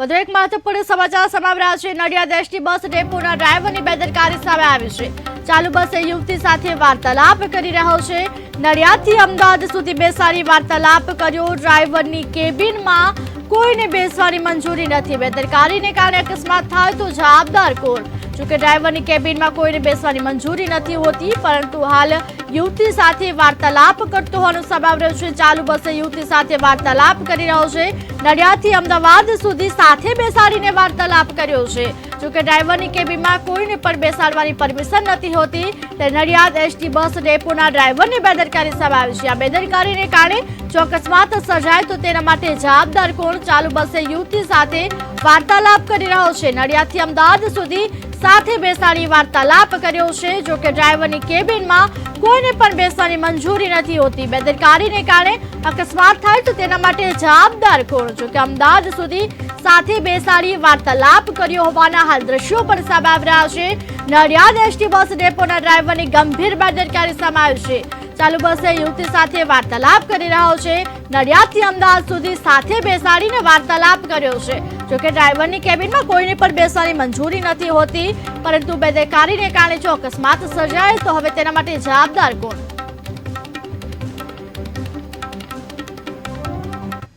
વધુ એક મહત્વપૂર્ણ સમાચાર સામે રહ્યા છે. નડિયાદ એસટી બસ ડેપોના ડ્રાઈવરની બેદરકારી સામે આવી છે. ચાલુ બસે યુવતી સાથે વાર્તાલાપ કરી રહ્યો છે. નડિયાદથી અમદાવાદ સુધી બેસાડી વાર્તાલાપ કર્યો. ડ્રાઈવરની કેબિનમાં કોઈને બેસવાની મંજૂરી નથી. બેદરકારીને કારણે અકસ્માત થાય તો જવાબદાર કોણ? જોકે ડ્રાઈવરની કેબિનમાં કોઈને બેસવાની મંજૂરી નથી હોતી, પરંતુ હાલ યુવતી સાથે વાર્તાલાપ કરતો હોવાનું સામે રહ્યું છે. ચાલુ બસે યુવતી સાથે વાર્તાલાપ કરી રહ્યો છે. નડિયાદથી અમદાવાદ સુધી સાથે બેસાડીને વાર્તાલાપ કર્યો છે. જોકે ડ્રાઈવરની કેબિનમાં કોઈને પણ બેસાડવાની પરમિશન નથી હોતી તે નડિયાદ એસટી બસ ડેપોના ડ્રાઈવરની બેદરકારી સામે છે. આ બેદરકારીને કારણે જો અકસ્માત સર્જાય તો તેના માટે જવાબદાર કોણ? ચાલુ બસે યુવતી સાથે વાર્તાલાપ કરી રહ્યો છે. નડિયાદથી અમદાવાદ સુધી સાથે બેસાડી વાર્તાલાપ કર્યો છે. જો કે ડ્રાઈવરની કેબિનમાં કોઈને પણ બેસવાની મંજૂરી નથી હોતી. બેદરકારીને કારણે અકસ્માત થાય તો તેના માટે જવાબદાર કોણ? જો કે અમદાવાદ સુધી સાથે બેસાડી વાર્તાલાપ કર્યો હોવાના હાલ દ્રશ્યો પણ સામે આવી રહ્યા છે. નડિયાદ એસટી બસ ડેપોના ડ્રાઈવરની ગંભીર બેદરકારી સામે છે. ચાલુ બસે યુવતી સાથે વાર્તાલાપ કરી રહ્યો છે. નડિયાદથી અમદાવાદ સુધી સાથે બેસાડીને વાર્તાલાપ કર્યો છે. જોકે ડ્રાઈવરની કેબિનમાં કોઈને પણ બેસવાની મંજૂરી નથી હોતી, પરંતુ બેદરકારીને કારણે જો અકસ્માત સર્જાય, તો હવે તેના માટે જવાબદાર કોણ?